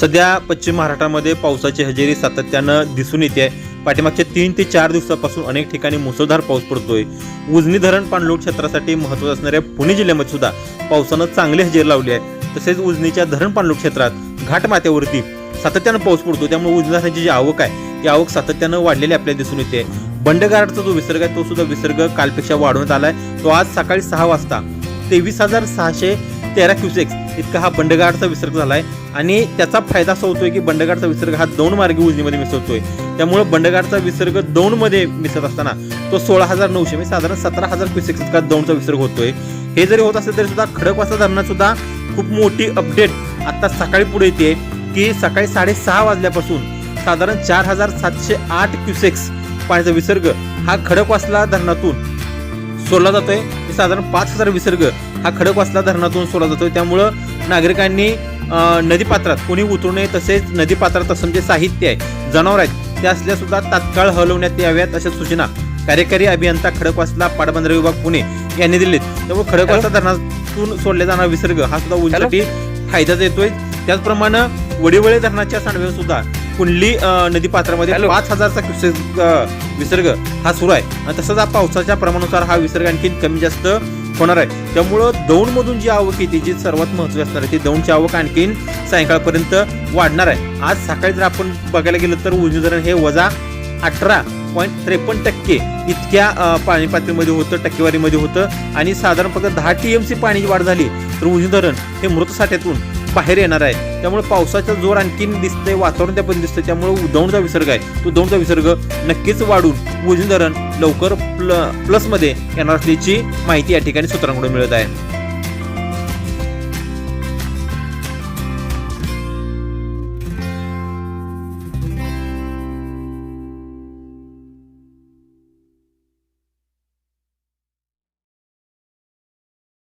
सध्या पश्चिम महाराष्ट्रामध्ये पावसाची हजेरी सातत्यानं दिसून येते. पाठीमागच्या तीन ते चार दिवसापासून अनेक ठिकाणी मुसळधार पाऊस पडतोय. उजनी धरण पाणलोट क्षेत्रासाठी महत्त्वाचं असणाऱ्या पुणे जिल्ह्यामध्ये सुद्धा पावसानं चांगली हजेरी लावली आहे. तसेच उजनीच्या धरण पाणलोट क्षेत्रात घाटमाथ्यावरती सातत्यानं पाऊस पडतो त्यामुळे उजनी धरणाची जी आवक आहे ती आवक सातत्यानं वाढलेली आपल्याला दिसून येते. बंडगारचा जो विसर्ग आहे तो सुद्धा विसर्ग कालपेक्षा वाढवण्यात आला आहे तो आज सकाळी सहा वाजता तेवीस हजार सहाशे तेरा क्युसेक्स इतका हा बंडगाडचा विसर्ग झालाय. आणि त्याचा फायदा असा होतोय की बंडगाडचा विसर्ग हा दोन मार्गी उजनीमध्ये मिसळतोय. त्यामुळे बंडगाडचा विसर्ग दोन मध्ये मिसळत असताना तो सोळा हजार नऊशे म्हणजे साधारण सतरा हजार क्युसेक्स इतका दोनचा विसर्ग होतोय. हे जरी होत असेल तरी सुद्धा खडकवासा धरणात सुद्धा खूप मोठी अपडेट आता सकाळी पुढे येते की सकाळी साडेसहा वाजल्यापासून साधारण चार हजार सातशे आठ क्युसेक्स पाण्याचा विसर्ग हा खडकवासला धरणातून सोडला जातोय. साधारण पाच हजार विसर्ग हा खडकवासला धरणातून सोडला जातोय. त्यामुळं नागरिकांनी नदीपात्रात कोणी उतरू नये तसेच नदीपात्रात असं जे साहित्य आहे. जनावर आहेत. ते असल्या सुद्धा तात्काळ हलवण्यात याव्यात अशा सूचना कार्यकारी अभियंता खडकवासला पाटबंधारे विभाग पुणे यांनी दिलेत. त्यामुळे खडकवासला धरणातून सोडला जाणारा विसर्ग हा सुद्धा उंचसाठी फायद्याचा येतोय. त्याचप्रमाणे वडीवळे धरणाच्या सांडव्यावर सुद्धा कुंडली अं, नदीपात्रामध्ये हॅलो. पाच हजारचा क्युसेक विसर्ग हा सुरू आहे. आणि तसंच पावसाच्या प्रमाणानुसार हा विसर्ग आणखी कमी जास्त होणार आहे. त्यामुळं दौंडमधून जी आवक येते जी सर्वात महत्त्वाची असणार आहे ती दौंडची आवक आणखीन सायंकाळपर्यंत वाढणार आहे. आज सकाळी जर आपण बघायला गेलं तर उजनी धरण हे वजा अठरा पॉईंट त्रेपन्न टक्के इतक्या पाणी पातळीमध्ये होतं टक्केवारीमध्ये होतं. आणि साधारण फक्त दहा टी एम सी पाण्याची वाढ झाली. तर उजनी धरण हे मृत साठ्यातून बाहेर येणार आहे. त्यामुळे पावसाचा जोर आणखीन दिसतंय वातावरण त्या पण दिसतंय. त्यामुळे दौंडचा विसर्ग आहे. तो दौंडचा विसर्ग नक्कीच वाढून उजनी धरण लवकर प्ल प्लसमध्ये येणार असल्याची माहिती या ठिकाणी सूत्रांकडून मिळत आहे.